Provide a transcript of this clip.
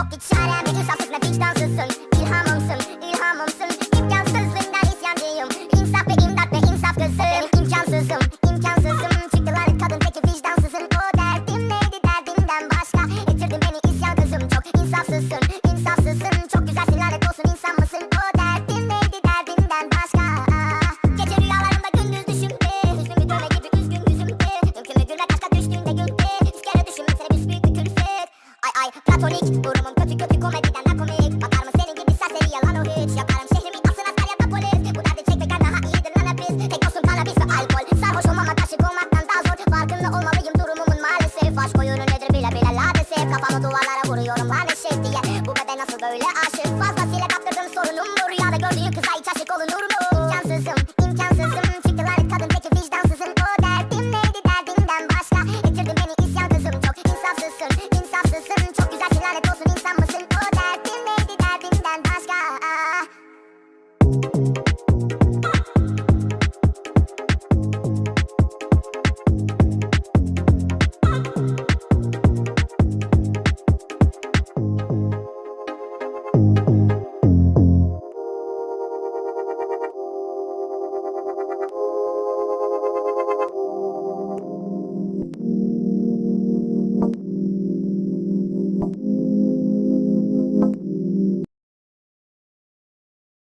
이렇게 잘하면 유사 kötü kötü komediden de komik Bakar mı senin gibi serseri yalan o hiç Yakarım şehrimi asın asker ya da daha iyidir lan hapis Tek olsun alkol Sarhoş olmamak aşık olmaktan daha Farkında olmalıyım durumumun maalesef Aşk oyunu nedir bile bile ladesef Kafamı duvarlara vuruyorum lanet şey diye Bu beden nasıl böyle